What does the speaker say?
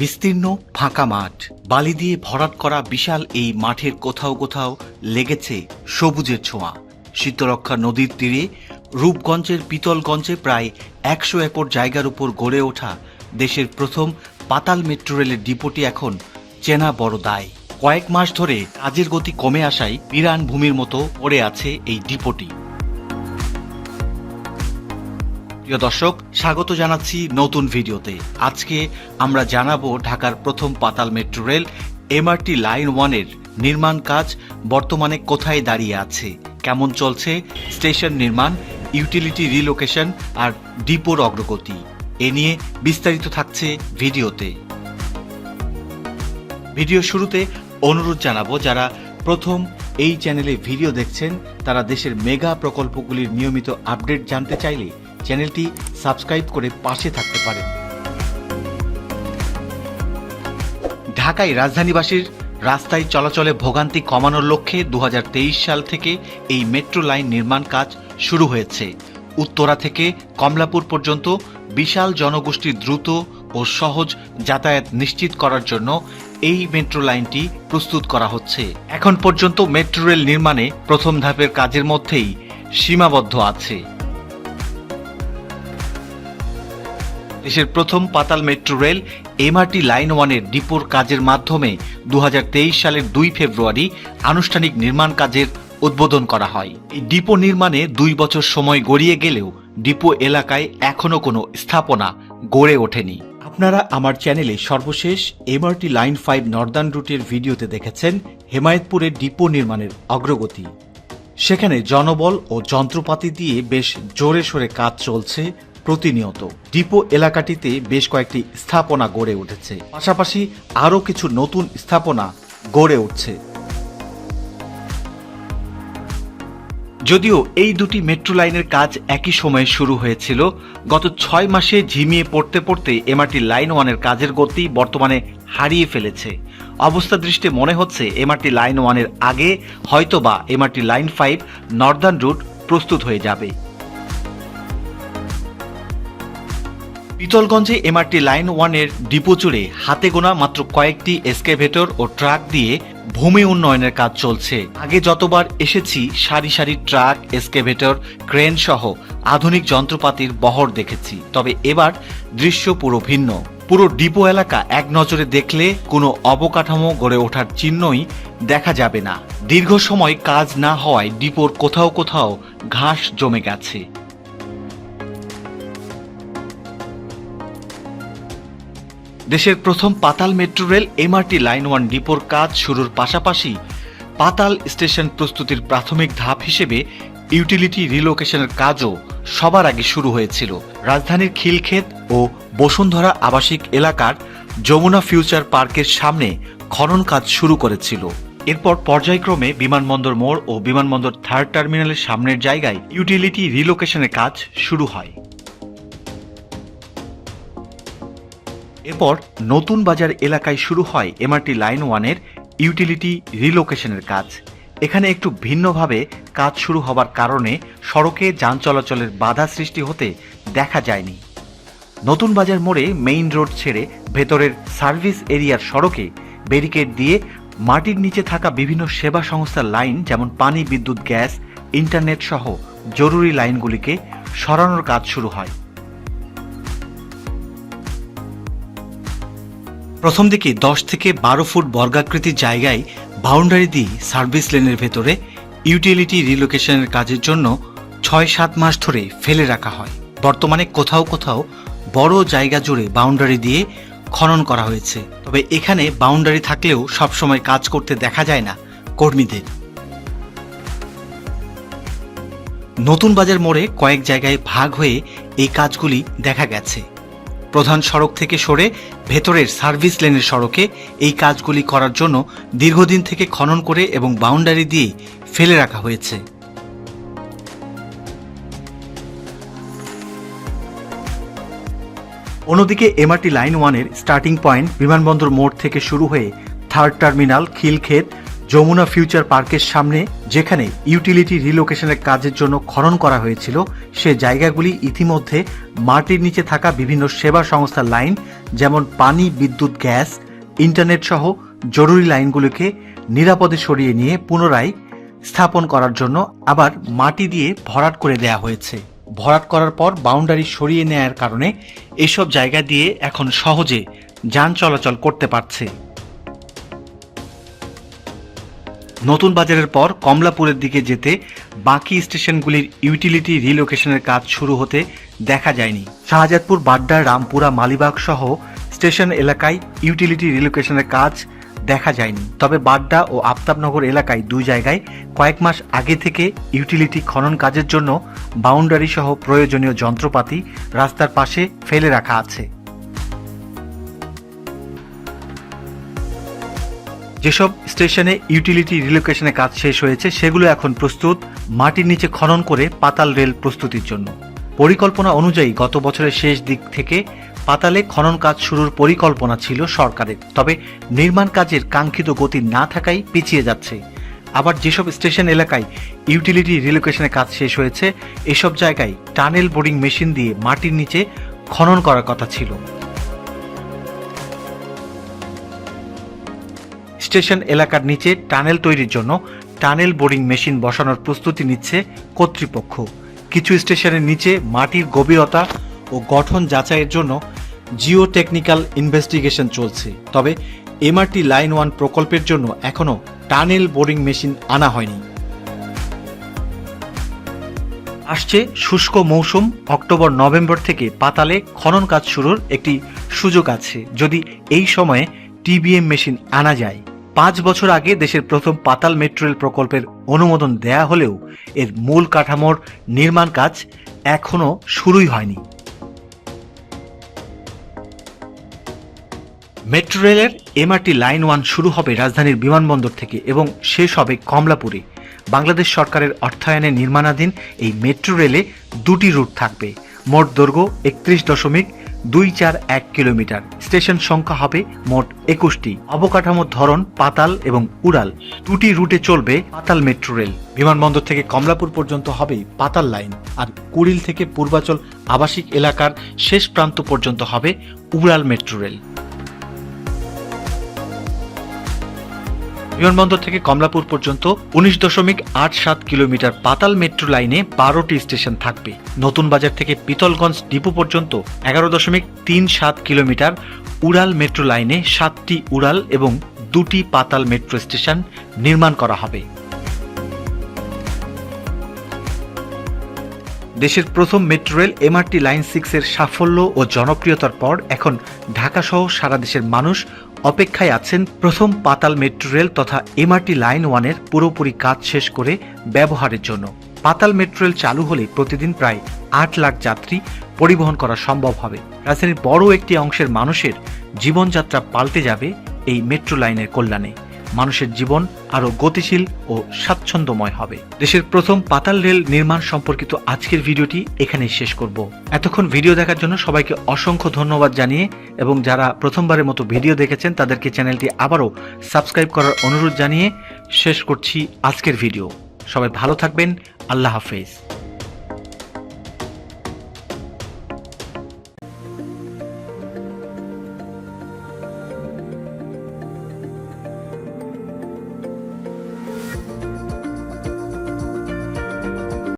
বিস্তীর্ণ ফাঁকা মাঠ। বালি দিয়ে ভরাট করা বিশাল এই মাঠের কোথাও কোথাও লেগেছে সবুজের ছোঁয়া। শীতলক্ষা নদীর তীরে, রূপগঞ্জের পিতলগঞ্জে প্রায় একশো একর জায়গার উপর গড়ে ওঠা দেশের প্রথম পাতাল মেট্রো রেলের ডিপোটি এখন চেনা বড় দায়। কয়েক মাস ধরে কাজের গতি কমে আসায় বিরান ভূমির মতো পড়ে আছে এই ডিপোটি। প্রিয় দর্শক, স্বাগত জানাচ্ছি নতুন ভিডিওতে। আজকে আমরা জানাব ঢাকার প্রথম পাতাল মেট্রো রেল এমআরটি লাইন ওয়ানের নির্মাণ কাজ বর্তমানে কোথায় দাঁড়িয়ে আছে, কেমন চলছে, স্টেশন নির্মাণ, ইউটিলিটি রিলোকেশন আর ডিপোর অগ্রগতি। এ নিয়ে বিস্তারিত থাকছে ভিডিওতে। ভিডিও শুরুতে অনুরোধ জানাব, যারা প্রথম এই চ্যানেলে ভিডিও দেখছেন, তারা দেশের মেগা প্রকল্পগুলির নিয়মিত আপডেট জানতে চাইলে চ্যানেলটি সাবস্ক্রাইব করে পাশে থাকতে পারেন। ঢাকায় রাজধানীবাসীর রাস্তায় চলাচলে ভোগান্তি কমানোর লক্ষ্যে দু হাজার তেইশ সাল থেকে এই মেট্রো লাইন নির্মাণ কাজ শুরু হয়েছে। উত্তরা থেকে কমলাপুর পর্যন্ত বিশাল জনগোষ্ঠীর দ্রুত ও সহজ যাতায়াত নিশ্চিত করার জন্য এই মেট্রো লাইনটি প্রস্তুত করা হচ্ছে। এখন পর্যন্ত মেট্রো রেল নির্মাণে প্রথম ধাপের কাজের মধ্যেই সীমাবদ্ধ আছে। দেশের প্রথম পাতাল মেট্রো রেল এমআরটি লাইন ওয়ানের ডিপোর কাজের মাধ্যমে দুহাজার তেইশ সালের দুই ফেব্রুয়ারি আনুষ্ঠানিক নির্মাণ কাজের উদ্বোধন করা হয়। এই ডিপো নির্মাণে দুই বছর সময় গড়িয়ে গেলেও ডিপো এলাকায় এখনও কোনো স্থাপনা গড়ে ওঠেনি। আপনারা আমার চ্যানেলে সর্বশেষ এমআরটি লাইন ফাইভ নর্দার্ন রুটের ভিডিওতে দেখেছেন হেমায়তপুরের ডিপো নির্মাণের অগ্রগতি। সেখানে জনবল ও যন্ত্রপাতি দিয়ে বেশ জোরে সোরে কাজ চলছে প্রতিনিয়ত ডিপো এলাকাটিতে বেশ কয়েকটি স্থাপনা গড়ে উঠেছে। পাশাপাশি আরও কিছু নতুন স্থাপনা গড়ে উঠছে। যদিও এই দুটি মেট্রো লাইনের কাজ একই সময়ে শুরু হয়েছিল, গত ছয় মাসে ঝিমিয়ে পড়তে পড়তে এমআরটি লাইন ওয়ানের কাজের গতি বর্তমানে হারিয়ে ফেলেছে। অবস্থা দৃষ্টে মনে হচ্ছে এমআরটি লাইন ওয়ানের আগে হয়তোবা MRT line five northern route প্রস্তুত হয়ে যাবে। পিতলগঞ্জে এমআরটি লাইন ওয়ানের ডিপো জুড়ে হাতে গোনা মাত্র কয়েকটি এসকেভেটর ও ট্রাক দিয়ে ভূমি উন্নয়নের কাজ চলছে। আগে যতবার এসেছি, সারি সারি ট্রাক, এসকেভেটর, ক্রেন সহ আধুনিক যন্ত্রপাতির বহর দেখেছি। তবে এবার দৃশ্য পুরো ভিন্ন। পুরো ডিপো এলাকা এক নজরে দেখলে কোনো অবকাঠামো গড়ে ওঠার চিহ্নই দেখা যাবে না। দীর্ঘ সময় কাজ না হওয়ায় ডিপোর কোথাও কোথাও ঘাস জমে গেছে। দেশের প্রথম পাতাল metro rail MRT line one ডিপোর কাজ শুরুর পাশাপাশি পাতাল স্টেশন প্রস্তুতির প্রাথমিক ধাপ হিসেবে ইউটিলিটি রিলোকেশনের কাজও সবার আগে শুরু হয়েছিল। রাজধানীর খিলক্ষেত ও বসুন্ধরা আবাসিক এলাকার যমুনা ফিউচার পার্কের সামনে খনন কাজ শুরু করেছিল। এরপর পর্যায়ক্রমে বিমানবন্দর মোড় ও বিমানবন্দর থার্ড টার্মিনালের সামনের জায়গায় ইউটিলিটি রিলোকেশনের কাজ শুরু হয়। এরপর নতুন বাজার এলাকায় শুরু হয় এমআরটি লাইন ওয়ানের ইউটিলিটি রিলোকেশনের কাজ। এখানে একটু ভিন্নভাবে কাজ শুরু হবার কারণে সড়কে যান চলাচলের বাধা সৃষ্টি হতে দেখা যায়নি। নতুন বাজার মোড়ে মেইন রোড ছেড়ে ভেতরের সার্ভিস এরিয়ার সড়কে ব্যারিকেড দিয়ে মাটির নিচে থাকা বিভিন্ন সেবা সংস্থার লাইন যেমন পানি, বিদ্যুৎ, গ্যাস ইন্টারনেট সহ জরুরি লাইনগুলিকে সরানোর কাজ শুরু হয়। প্রথম দিকে দশ থেকে বারো ফুট বর্গাকৃতির জায়গায় বাউন্ডারি দিয়ে সার্ভিস লেনের ভেতরে ইউটিলিটি রিলোকেশনের কাজের জন্য ছয় সাত মাস ধরে ফেলে রাখা হয়। বর্তমানে কোথাও কোথাও বড় জায়গা জুড়ে বাউন্ডারি দিয়ে খনন করা হয়েছে। তবে এখানে বাউন্ডারি থাকলেও সবসময় কাজ করতে দেখা যায় না কর্মীদের। নতুন বাজার মোড়ে কয়েক জায়গায় ভাগ হয়ে এই কাজগুলি দেখা গেছে। প্রধান সড়ক থেকে সরে ভেতরের সার্ভিস লেনের সড়কে এই কাজগুলি করার জন্য দীর্ঘদিন থেকে খনন করে এবং বাউন্ডারি দিয়ে ফেলে রাখা হয়েছে। অন্যদিকে এমআরটি লাইন ওয়ানের স্টার্টিং পয়েন্ট বিমানবন্দর মোড় থেকে শুরু হয়ে third terminal, Khilkhet Jamuna future পার্কের সামনে, যেখানে ইউটিলিটি রিলোকেশনের কাজের জন্য খনন করা হয়েছিল, সে জায়গাগুলি ইতিমধ্যে মাটির নিচে থাকা বিভিন্ন সেবা সংস্থার লাইন, যেমন পানি, বিদ্যুৎ, গ্যাস, ইন্টারনেট সহ জরুরি লাইনগুলিকে নিরাপদে সরিয়ে নিয়ে পুনরায় স্থাপন করার জন্য আবার মাটি দিয়ে ভরাট করে দেয়া হয়েছে। ভরাট করার পর বাউন্ডারি সরিয়ে নেয়ার কারণে এসব জায়গা দিয়ে এখন সহজে যান চলাচল করতে পারছে। নতুন বাজারের পর কমলাপুরের দিকে যেতে বাকি স্টেশনগুলির ইউটিলিটি রিলোকেশনের কাজ শুরু হতে দেখা যায়নি। শাহজাদপুর, বাড্ডা, রামপুরা, মালিবাগ সহ স্টেশন এলাকায় ইউটিলিটি রিলোকেশনের কাজ দেখা যায়নি। তবে বাড্ডা ও আফতাবনগর এলাকায় দুই জায়গায় কয়েক মাস আগে থেকে ইউটিলিটি খনন কাজের জন্য বাউন্ডারি সহ প্রয়োজনীয় যন্ত্রপাতি রাস্তার পাশে ফেলে রাখা আছে। যেসব স্টেশনে ইউটিলিটি রিলোকেশনের কাজ শেষ হয়েছে, সেগুলো এখন প্রস্তুত মাটির নিচে খনন করে পাতাল রেল প্রস্তুতির জন্য। পরিকল্পনা অনুযায়ী গত বছরের শেষ দিক থেকে পাতালে খনন কাজ শুরুর পরিকল্পনা ছিল সরকারের। তবে নির্মাণ কাজের কাঙ্ক্ষিত গতি না থাকায় পিছিয়ে যাচ্ছে। আবার যেসব স্টেশন এলাকায় ইউটিলিটি রিলোকেশনের কাজ শেষ হয়েছে, এসব জায়গায় টানেল বোরিং মেশিন দিয়ে মাটির নিচে খনন করার কথা ছিল। স্টেশন এলাকার নিচে টানেল তৈরির জন্য টানেল বোরিং মেশিন বসানোর প্রস্তুতি নিচ্ছে কর্তৃপক্ষ। কিছু স্টেশনের নিচে মাটির গভীরতা ও গঠন যাচাইয়ের জন্য জিও টেকনিক্যাল ইনভেস্টিগেশন চলছে। তবে এমআরটি লাইন ওয়ান প্রকল্পের জন্য এখনও টানেল বোরিং মেশিন আনা হয়নি। আসছে শুষ্ক মৌসুম, অক্টোবর, নভেম্বর থেকে পাতালে খনন কাজ শুরুর একটি সুযোগ আছে। যদি এই সময়ে টিবিএম মেশিন আনা যায়। পাঁচ বছর আগে দেশের প্রথম পাতাল মেট্রো রেল প্রকল্পের অনুমোদন দেয়া হলেও এর মূল কাঠামোর নির্মাণ কাজ এখনও শুরুই হয়নি। মেট্রো রেলের এমআরটি লাইন ওয়ান শুরু হবে রাজধানীর বিমানবন্দর থেকে এবং শেষ হবে কমলাপুরে। বাংলাদেশ সরকারের অর্থায়নে নির্মাণাধীন এই মেট্রো রেলে দুটি রুট থাকবে। মোট দৈর্ঘ্য একত্রিশ দশমিক দুই চার এক কিলোমিটার। স্টেশন সংখ্যা হবে মোট একুশটি। অবকাঠামোর ধরন পাতাল এবং উড়াল। দুটি রুটে চলবে পাতাল মেট্রো রেল। বিমানবন্দর থেকে কমলাপুর পর্যন্ত হবে পাতাল লাইন। আর কুড়িল থেকে পূর্বাচল আবাসিক এলাকার শেষ প্রান্ত পর্যন্ত হবে উড়াল মেট্রো রেল। বিমানবন্দর থেকে কমলাপুর পর্যন্ত উনিশ দশমিক আট সাত কিলোমিটার পাতাল মেট্রো লাইনে বারোটি স্টেশন থাকবে। নতুন বাজার থেকে পিতলগঞ্জ ডিপো পর্যন্ত এগারো দশমিক তিন সাত কিলোমিটার উড়াল মেট্রো লাইনে সাতটি উড়াল এবং দুটি পাতাল মেট্রো স্টেশন নির্মাণ করা হবে। দেশের প্রথম মেট্রো রেল এমআরটি লাইন সিক্সের সাফল্য ও জনপ্রিয়তার পর এখন ঢাকা সহ সারা দেশের মানুষ অপেক্ষায় আছেন প্রথম পাতাল মেট্রো রেল তথা এমআরটি লাইন ওয়ানের পুরোপুরি কাজ শেষ করে ব্যবহারের জন্য। পাতাল মেট্রো রেল চালু হলে প্রতিদিন প্রায় আট লাখ যাত্রী পরিবহন করা সম্ভব হবে। রাজধানীর বড় একটি অংশের মানুষের জীবনযাত্রা পাল্টে যাবে এই মেট্রো লাইনের কল্যাণে। মানুষের জীবন আরও গতিশীল ও স্বাচ্ছন্দ্যময় হবে। দেশের প্রথম পাতাল রেল নির্মাণ সম্পর্কিত আজকের ভিডিওটি এখানেই শেষ করব। এতক্ষণ ভিডিও দেখার জন্য সবাইকে অসংখ্য ধন্যবাদ জানিয়ে এবং যারা প্রথমবারের মতো ভিডিও দেখেছেন, তাদেরকে চ্যানেলটি আবারও সাবস্ক্রাইব করার অনুরোধ জানিয়ে শেষ করছি আজকের ভিডিও। সবাই ভালো থাকবেন, আল্লাহ হাফেজ।